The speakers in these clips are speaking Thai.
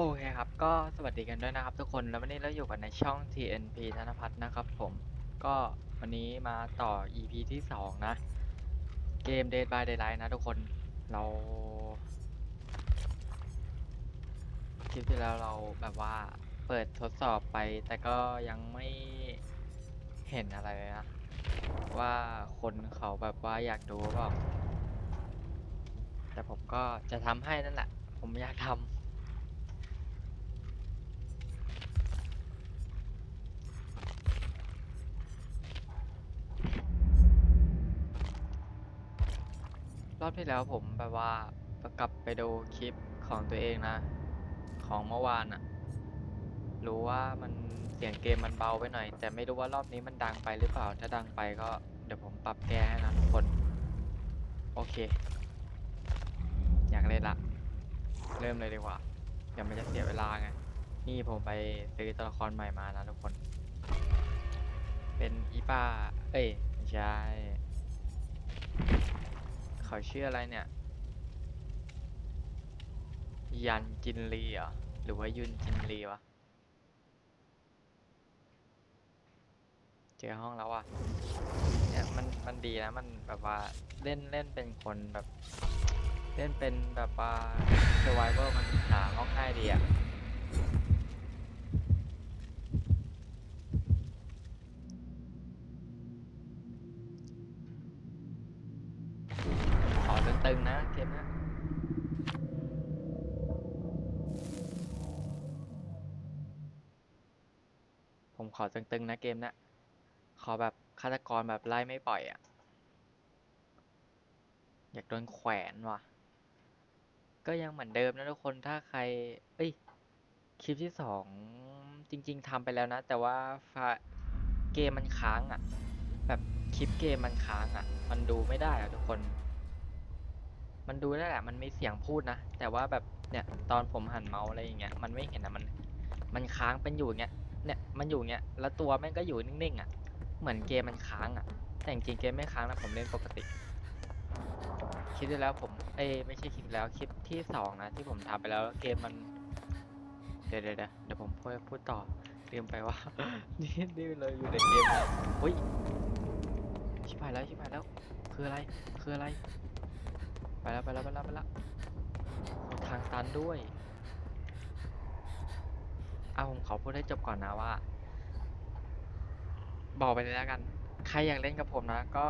โอเคครับ ก็สวัสดีกันด้วยนะครับทุกคน แล้ววันนี้เราอยู่กันในช่อง TNP ธนพัฒน์นะครับผม ก็วันนี้มาต่อ EP ที่ 2 นะ เกม Dead by Daylight นะทุกคน เราคลิปที่แล้วเราแบบว่าเปิดทดสอบไป แต่ก็ยังไม่เห็นอะไรนะ ว่าคนเขาแบบว่าอยากดูหรือเปล่าแต่ผมก็จะทำให้นั่นแหละ ผมอยากทำ รอบที่แล้วผมแบบว่ากลับไปดูคลิปของตัวเองนะ ของเมื่อวานอะรู้ว่ามันเสียงเกมมันเบาไปหน่อย แต่ไม่รู้ว่ารอบนี้มันดังไปหรือเปล่า ถ้าดังไปก็เดี๋ยวผมปรับแก้ให้นะทุกคน โอเค อยากเล่นละ เริ่มเลยดีกว่าเดี๋ยวมันจะเสียเวลาไง นี่ผมไปซื้อตัวละครใหม่มานะทุกคน เป็นอีป้า เอ้ย ไม่ใช่ เขาชื่ออะไรเนี่ย ยันจินลีเหรอ หรือว่ายุนจินลีวะ เจอห้องแล้วอะ เนี่ยมันมันดีนะ มันแบบว่าเล่นเล่นเป็นคนแบบ เล่นเป็นแบบว่า survivor มันหาห้องง่ายดีอะ ตึงๆนะเกมเนี้ยขอแบบฆาตกรแบบไล่ไม่ปล่อยอะ อยากโดนแขวนว่ะ ก็ยังเหมือนเดิมนะทุกคนถ้าใคร เอ้ย คลิปที่สองจริง ๆทำไปแล้วนะ แต่ว่าฟล์เกมมันค้างอะ แบบคลิปเกมมันค้างอะ มันดูไม่ได้อะทุกคน มันดูได้แหละ มันมีเสียงพูดนะ แต่ว่าแบบเนี่ยตอนผมหันเมาส์อะไรอย่างเงี้ย มันไม่เห็นอะมัน มันค้างเป็นอยู่อย่างเงี้ย เนี่ยมันอยู่เงี้ยแล้วตัวแม่งก็อยู่นิ่งๆอะเหมือนเกมมันค้างอะ แต่จริงเกมไม่ค้างนะผมเล่นปกติคลิปที่แล้วผมเอ้ไม่ใช่คลิปแล้วคลิปที่สองนะที่ผมทำไปแล้วเกมมันเดี๋ยวเดี๋ยวเดี๋ยวเดี๋ยวผมพูดพูดต่อลืมไปว่า นี่นี่เลยอยู่ในเกมอุ้ยชิบหายแล้วชิบหายแล้ว คืออะไรคืออะไร ไปแล้วไปแล้วไปแล้วไปแล้วทางตันด้วย อาผมขอพูดให้จบก่อนนะว่า บอกไปเลยแล้วกัน ใครอยากเล่นกับผมนะ ก็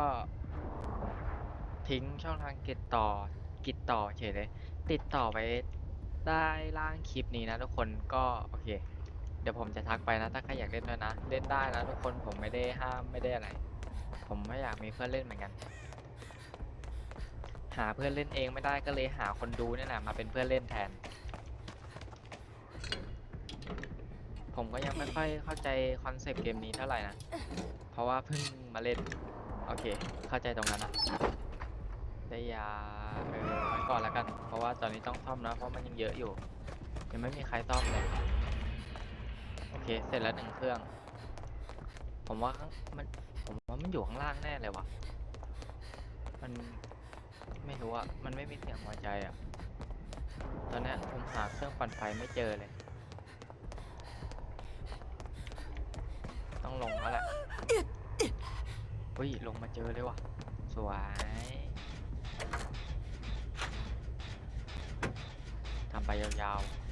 ทิ้งช่องทางติดต่อกิดต่อเฉยเลย ติดต่อไปใต้ล่างคลิปนี้นะทุกคนก็โอเค เดี๋ยวผมจะทักไปนะถ้าใครอยากเล่นด้วยนะ เล่นได้นะทุกคนผมไม่ได้ห้ามไม่ได้อะไร ผมไม่อยากมีเพื่อนเล่นเหมือนกัน หาเพื่อนเล่นเองไม่ได้ก็เลยหาคนดูเนี่ยแหละมาเป็นเพื่อนเล่นแทน ผมก็ยังไม่ค่อยเข้าใจคอนเซปต์เกมนี้เท่าไหร่นะ เพราะว่าเพิ่งมาเล่น โอเค เข้าใจตรงนั้นนะ ได้ยาเออไว้ก่อนแล้วกัน เพราะว่าตอนนี้ต้องซ่อมนะ เพราะมันยังเยอะอยู่ ยังไม่มีใครซ่อมเลย โอเค เสร็จแล้วหนึ่งเครื่อง ผมว่าข้างมัน ผมว่ามันอยู่ข้างล่างแน่เลยวะมันไม่รู้อะมันไม่มีเสียงหัวใจอะตอนนี้ผมหาเครื่องปั่นไฟไม่เจอเลย ต้องลงแล้วแหละเฮ้ยลงมาเจอเลยวะสวยทำไปยาวๆ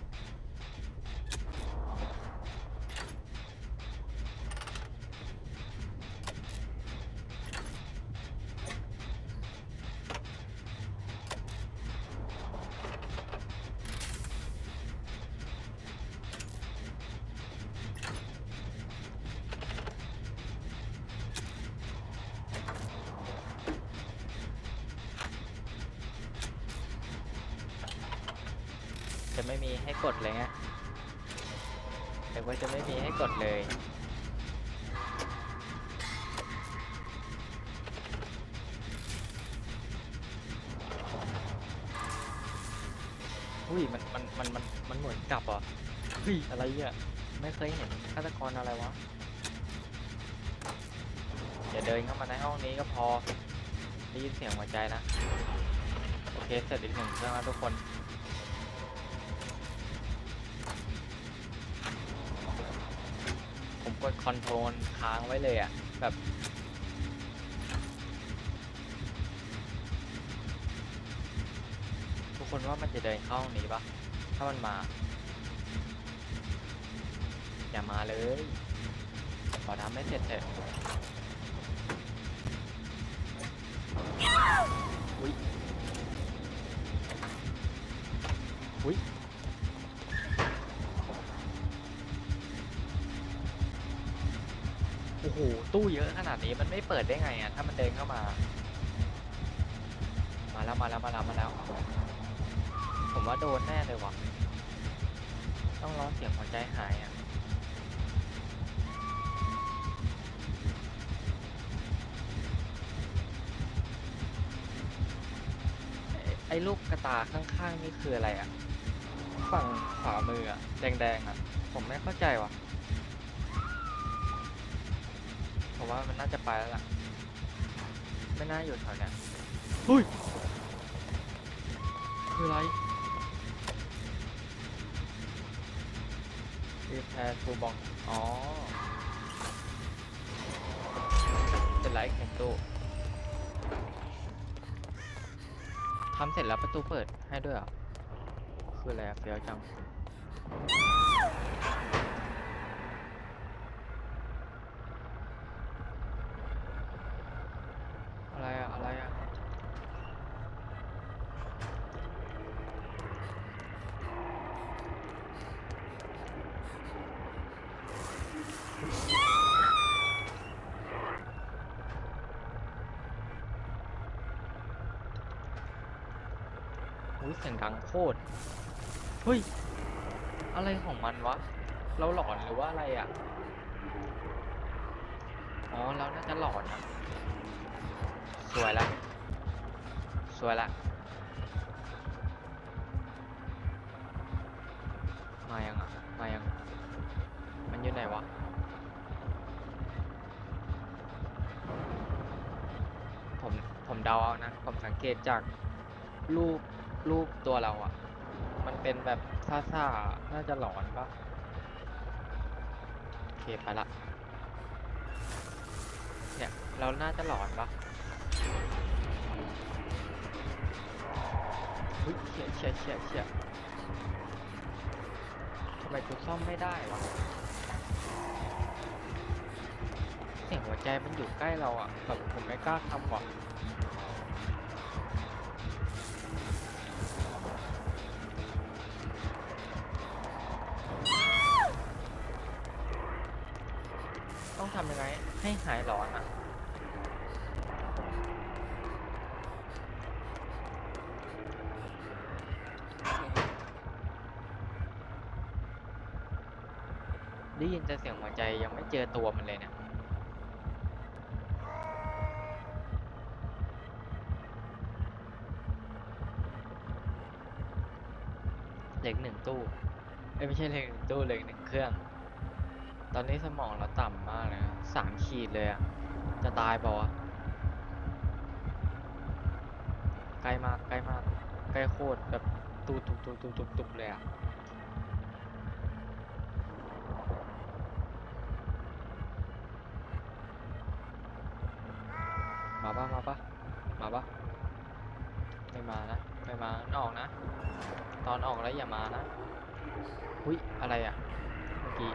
จะไม่มีให้กดเลยไงแต่ว่าจะไม่มีให้กดเลย อุ้ยมันมันมันมันมันเหมือนกลับเหรอะเฮ้ยอะไรเนี่ยไม่เคยเห็นฆาตกรอะไรวะอย่าเดินเข้ามาในห้องนี้ก็พอได้ยินเสียงหัวใจนะ โอเคเสร็จอีกหนึ่งเครื่องแล้วทุกคน อนโทรลค้างไว้เลยอะแบบทุกคนว่ามันจะเดินเข้าห้องนี้ปะถ้ามันมา อย่ามาเลยขอทำให้เสร็จเถอะอุ้ยอุ้ยโอ้โห ตู้เยอะข นาดนี้มันไม่เปิดได้ไงอะถ้ามันเดินเข้ามา มาแล้วมาแล้วมาแล้วมาแล้วผมว่าโดนแน่เลยวะต้องร้องเสียงหัวใจหายอะไอ้ลูกกระตาข้างๆนี่คืออะไรอะ ฝั่งขวามืออะ แดงๆอะ ผมไม่เข้าใจว่ะ ผมว่ามันน่าจะไปแล้วล่ะ ไม่น่าอยู่แถวเนี้ยเฮ้ยคืออะไร repair to box อ๋อเป็นไลท์ของตู้ทำเสร็จแล้วประตูเปิดให้ด้วยเหรอคืออะไรอะเฟี้ยวจัง อะไรอะอะไรอะ อุ้ยเสียงดังโคตร เฮ้ย อะไรของมันวะ เราหลอนหรือว่าอะไรอะ อ๋อ เราน่า จะหลอนนะสวยละสวยละมายังอะมายัง มันอยู่ไหนวะผมผมเดาเอานะ ผมสังเกตจากรูปรูปตัวเราอะ่ะมันเป็นแบบซ่าๆ น่าจะหลอนปะโอเค ไปละ เราน่าจะหลอนปะเฮ้ยเฉียเฉียเฉียเฉียทำไมกูซ่อมไม่ได้วะเสียงหัวใจมันอยู่ใกล้เราอะ่ะแบบผมไม่กล้าทำว่ะต้อ เจอตัวมันเลยเนี่ยเหล็กหนึ่งตู้เอ้ไม่ใช่เหล็กหนึ่งตู้เหล็กหนึ่งเครื่อง ตอนนี้สมองเราต่ำมากเลยนะสามขีดเลยอะจะตายเปล่าวะใกล้มากใกล้มากใกล้โคตรแบบตูตุบตุบตุบตุบตุบเลยอะ มาปะมาปะมาปะไม่มานะ ไม่มาออกนะ ตอนออกแล้วอย่ามานะอุ้ยอะไรอะเมื่อกี้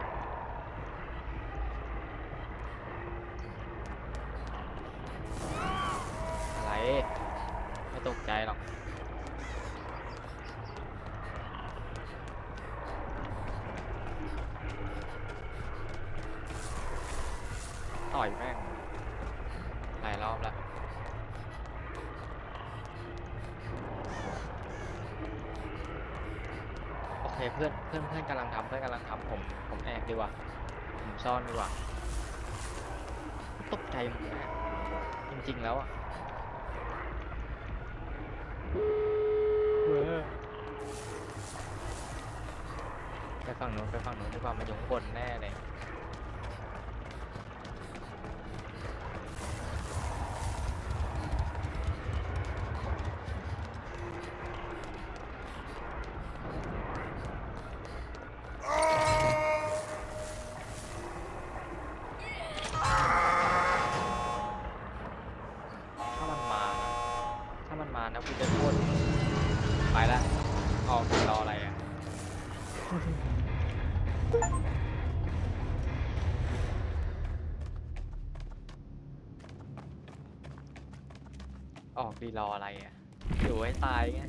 อะไรไม่ตกใจหรอกต่อยแม่งหลายรอบแล้ว โอเคเพื่อนเพื่อนเพื่อนกำลังทำเพื่อนกำลังทำผม ผมแอบดีกว่า ผมซ่อนดีกว่า ตกใจหมดนะจริงๆแล้วอะเว้อไปฝั่งนู้นไปฝั่งนู้นดีกว่ามันอยู่ข้างบนแน่เลยีรออะไรอะอยู่ให้ตายไง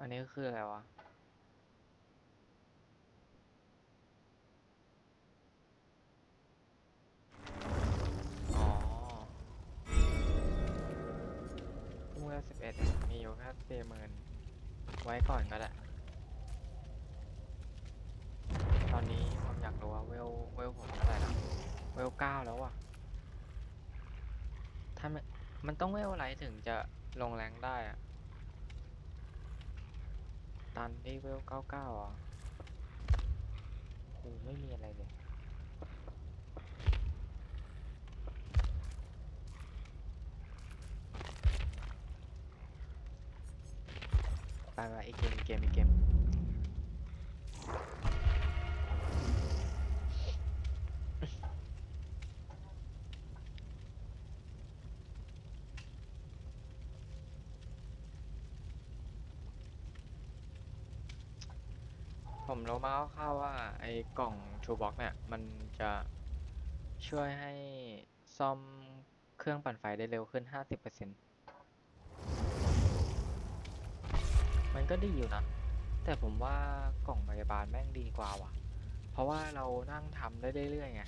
อันนี้คืออะไรวะอ๋อเมื่อสิบเอ็ดมีอยู่แค่สี่หมื่นไว้ก่อนก็ได้ ตอนนี้ผมอยากรู้ว่า เวลเวลผมเท่าไหร่ล้วเวลเก้าแล้วอะถ้ามันมันต้องเวลอะไรถึงจะลงแรงได้อะตอนที่เวลเก้าเก้าอะโหไม่มีอะไรเลยไปไปอีกเกมอีกเกมอีกเกม ผมรู้มาคร่าวๆว่า ไอ้กล่องชูบ็อกเนี่ย มันจะช่วยให้ซ่อมเครื่องปั่นไฟได้เร็วขึ้น 50%มันก็ดีอยู่นะ แต่ผมว่ากล่องพยาบาลแม่งดีกว่าว่ะ เพราะว่าเรานั่งทำได้เรื่อยๆไง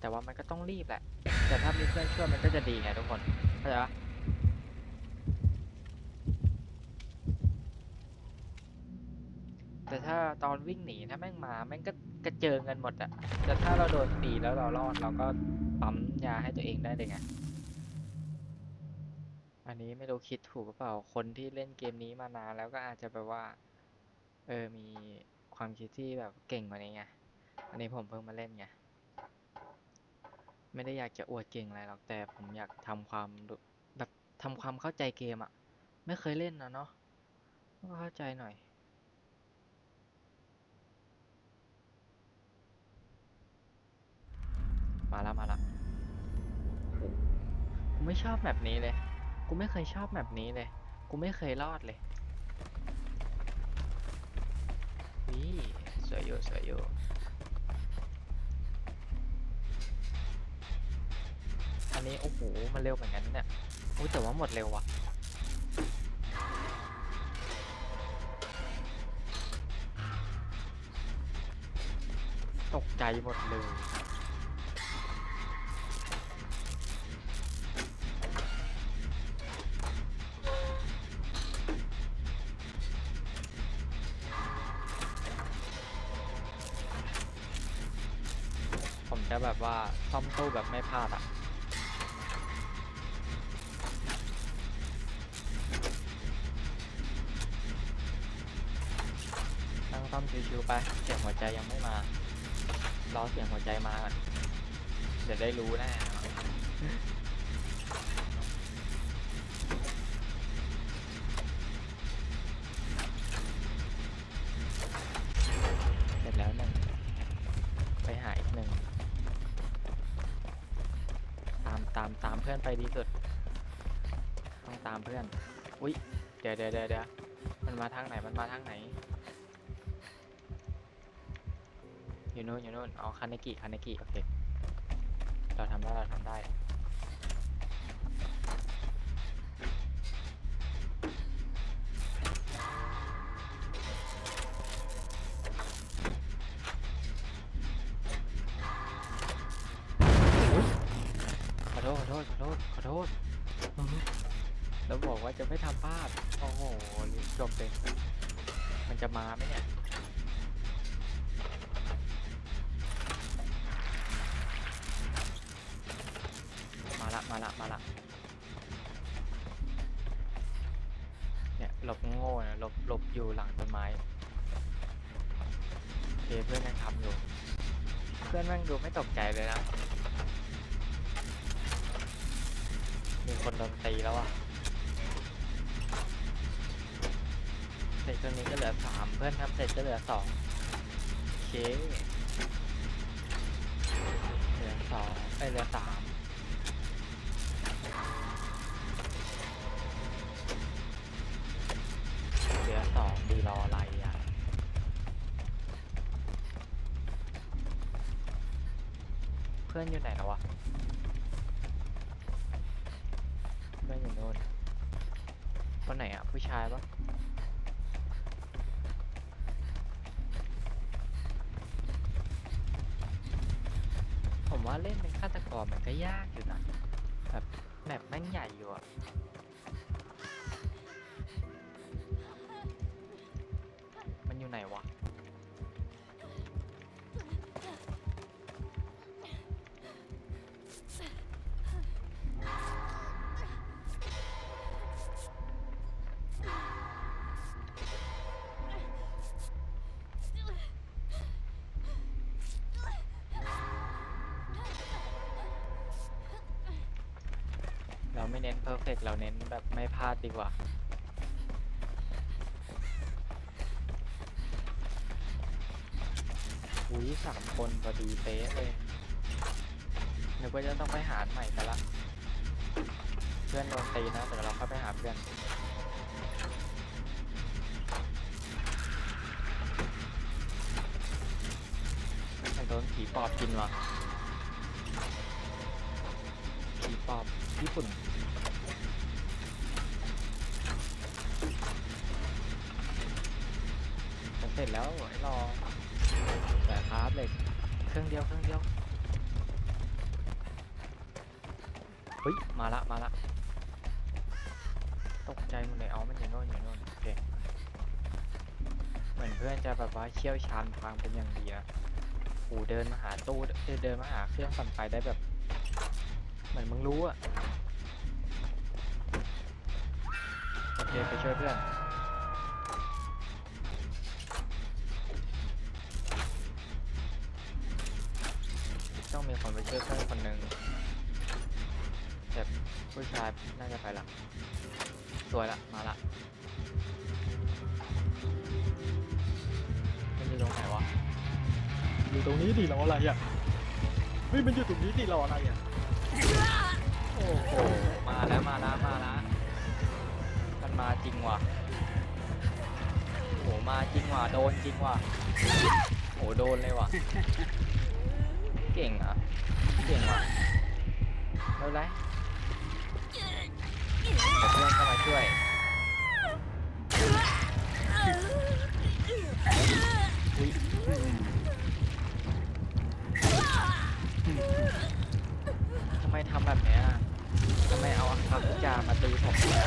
แต่ว่ามันก็ต้องรีบแหละ แต่ถ้ามีเพื่อนช่วยมันก็จะดีไงทุกคน เข้าใจปะ แต่ถ้าตอนวิ่งหนีถ้าแม่งมาแม่งก็กระเจิงกันหมดอะแต่ถ้าเราโดนตีแล้วเรารอดเราก็ปั๊มยาให้ตัวเองได้เลยไงอันนี้ไม่รู้คิดถูกหรือเปล่าคนที่เล่นเกมนี้มานานแล้วก็อาจจะแบบว่า เออมีความคิดที่แบบเก่งกว่านี้ไงอันนี้ผมเพิ่งมาเล่นไงไม่ได้อยากจะอวดเก่งอะไรหรอกแต่ผมอยากทำความแบบทำความเข้าใจเกมอะไม่เคยเล่นนะเนาะก็เข้าใจหน่อย มาแล้วมาแล้วกูไม่ชอบแบบนี้เลย กูไม่เคยชอบแบบนี้เลย กูไม่เคยรอดเลย นี่สวยอยู่สวยอยู่อันนี้โอ้โห มันเร็วเหมือนกันเนี่ยอุ้ยแต่ว่าหมดเร็วว่ะตกใจหมดเลย แบบไม่พลาดอะตั้งต้อมชิวๆไป เสียงหัวใจยังไม่มา รอเสียงหัวใจมาก่อนเดี๋ยวได้รู้แน่ อยู่นู่นอ๋อคาเนกิคาเนกิโอเค เราทำได้ เราทำได้ ขอโทษ ขอโทษ ขอโทษ ขอโทษอื้อหือแล้วบอกว่าจะไม่ทำพลาดโอ้โหจบเลย มันจะมาไหมเนี่ย กใจเลยนะ มีคนโดนตีแล้วอะเสร็จตรงนี้ก็เหลือสามเพื่อนทำเสร็จก็เหลือสองโอเค เหลือสองไปเหลือสาม อนอยู่ไหนแล้ววะเพื่อนอยู่โน่นคนไหนอะ ผู้ชายปะผมว่าเล่นเป็นฆาตกรมันก็ยากอยู่นะแบบแมปแม่งใหญ่อยู่อะ กเราเน้นแบบไม่พลาดดีกว่า อุ้ยสามคนพอดีเป๊ะเลยนึกว่าจะต้องไปหาใหม่กันละ เพื่อนโดนตีนะ แต่เราเข้าไปหาเพื่อนมันโดนผีปอบกินวะผีปอบญี่ปุ่น ร็จแล้วไอ้รอแต่คราฟเหล็กเครื่องเดียวเครื่องเดียวเฮ้ยมาละมาละตกใจหมดเลยเอามันอยู่โน่นอยู่โน่นโอเคเหมือนเพื่อนจะแบบว่าเชี่ยวชาญทางเป็นอย่างดีนะโอ้เดินมาหาตู้เดินมาหาเครื่องปั่นไฟได้แบบ เหมือนมึงรู้อะโอเคไปช่วยเพื่อน พื่อนคนหนึ่งแต่ผู้ชายน่าจะไปละสวยละมาละมันอยู่ตรงไหนวะอยู่ตรงนี้ดิรออะไรอะเฮ้ยมันอยู่ตรงนี้ดิรออะไรอะโอ้โหมาแล้วมาแล้วมาแล้วมันมาจริงว่ะโอ้โหมาจริงว่ะโดนจริงว่ะโอ้โหโดนเลยว่ะเก่งอะ เก่งว่ะไม่เป็นไรเดี๋ยวเพื่อนเข้ามาช่วยอุ๊ยทำไมทำแบบเนี้ยทำไมเอาคำพูดจามาตีผมนี่ย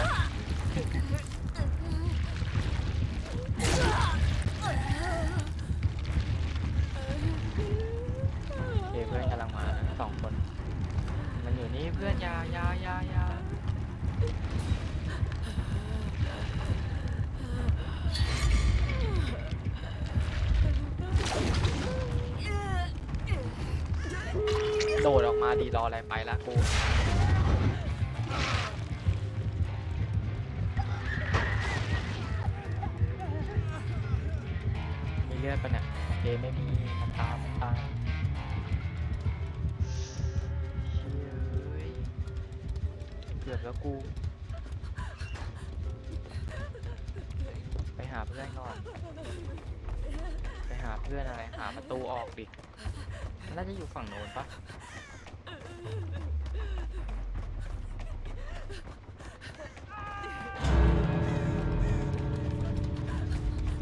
เพื่อนอยาอยาอยาอยาโดดออกมาดีรออะไรไปละกู กู ไปหาเพื่อนก่อน ไปหาเพื่อนอะไร หาประตูออกดิ น่าจะอยู่ฝั่งโน้นปะ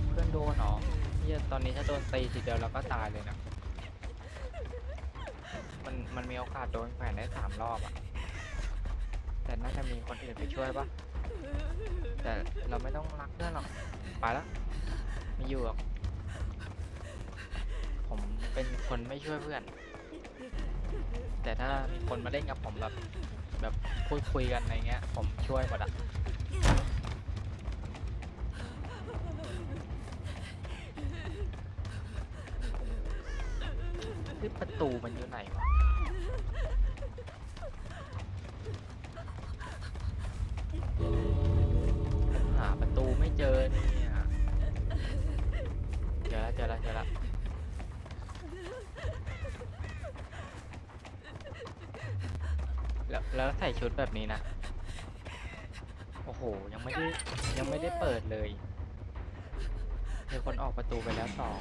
เพื่อนโดนเหรอเหียตอนนี้ถ้าโดนตีทีเดียวเราก็ตายเลยนะ มันมันมีโอกาสโดนแขวนได้สามรอบอะ น่าจะมีคนอื่นไปช่วยปะแต่เราไม่ต้องรักเพื่อนหรอก ไปแล้วไม่อยู่หรอก ผมเป็นคนไม่ช่วยเพื่อน แต่ถ้ามีคนมาเล่นกับผมแบบ แบบพูดคุยกันอะไรเงี้ย ผมช่วยหมดอะที่ประตูมันอยู่ไหนวะ เจอเนี่ยเจอแล้วเจอแล้วเจอแล้วแล้วแล้วใส่ชุดแบบนี้นะ โอ้โห ยังไม่ได้ยังไม่ได้เปิดเลยมีคนออกประตูไปแล้วสอง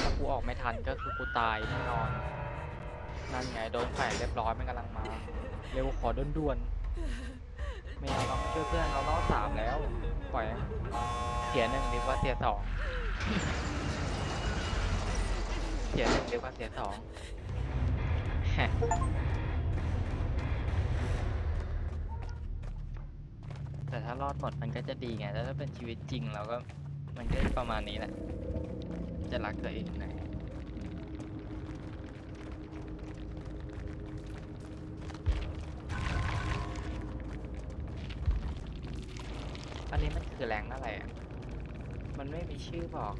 ถ้ากูออกไม่ทันก็คือกูตายแน่นอน นั่นไงโดนแขวนเรียบร้อยมันกำลังมา เร็วขอด่วนๆ ไม่เอาเราช่วยเพื่อนเรารอบสามแล้ว ปล่อยเสียหนึ่งดีกว่าเสียสองเสียหนึ่งดีกว่าเสียสองแต่ถ้ารอดหมดมันก็จะดีไงแล้วถ้าเป็นชีวิตจริงเราก็มันก็ประมาณนี้แหละ จะรักตัวเองหน่อย คือแรงอะไรอะ มันไม่มีชื่อบอก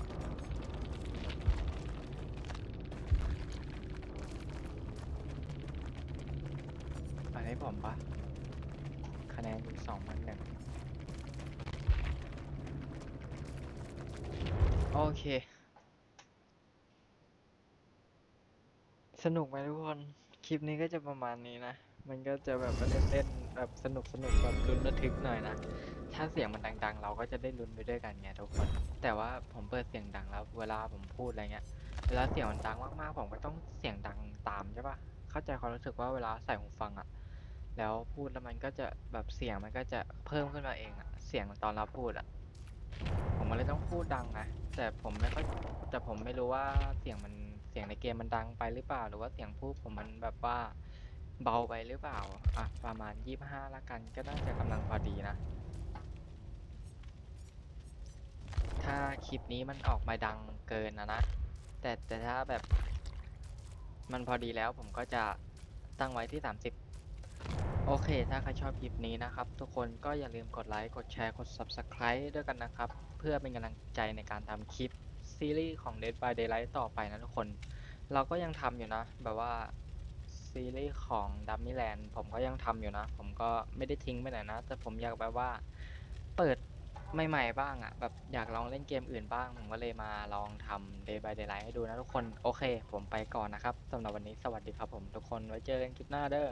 อันนี้ผมปะคะแนนสองพันหนึ่งโอเค สนุกไหมทุกคน คลิปนี้ก็จะประมาณนี้นะ มันก็จะแบบว่าเล่นๆแบบสนุกสนุกแบบลุ้นระทึกหน่อยนะ ถ้าเสียงมันดัง ๆ เราก็จะได้ลุ้นไปด้วยกันไงทุกคน แต่ว่าผมเปิดเสียงดังแล้ว เวลาผมพูดอะไรเงี้ย เวลาเสียงมันดังมากๆผมก็ต้องเสียงดังตามใช่ปะเข้าใจความรู้สึกว่าเวลาใส่หูฟังอะแล้วพูดแล้วมันก็จะแบบเสียงมันก็จะเพิ่มขึ้นมาเองอะเสียงตอนเราพูดอะผมเลยต้องพูดดังนะแต่ผมไม่ค่อยแต่ผมไม่รู้ว่าเสียงมันเสียงในเกมมันดังไปหรือเปล่า หรือว่าเสียงพูดผมมันแบบว่าเบาไปหรือเปล่า อะ ประมาณยี่สิบห้าละกันก็น่าจะกำลังพอดีนะ ลิปนี้มันออกมาดังเกินนะนะ แต่แต่ถ้าแบบมันพอดีแล้วผมก็จะตั้งไว้ที่ 30 โอเค ถ้าใครชอบคลิปนี้นะครับ ทุกคนก็อย่าลืมกดไลค์ กดแชร์ กด Subscribe ด้วยกันนะครับ เพื่อเป็นกำลังใจในการทำคลิปซีรีส์ของ Dead by Daylight ต่อไปนะทุกคน เราก็ยังทำอยู่นะ แบบว่าซีรีส์ของ Dummy Land ผมก็ยังทำอยู่นะ ผมก็ไม่ได้ทิ้งไปไหนนะ แต่ผมอยากแบบว่าเปิด ใหม่ๆบ้างอะแบบอยากลองเล่นเกมอื่นบ้าง ผมก็เลยมาลองทำ Day by Daylight ให้ดูนะทุกคน โอเค ผมไปก่อนนะครับสำหรับวันนี้สวัสดีครับผมทุกคนไว้เจอกันคลิปหน้าเด้อ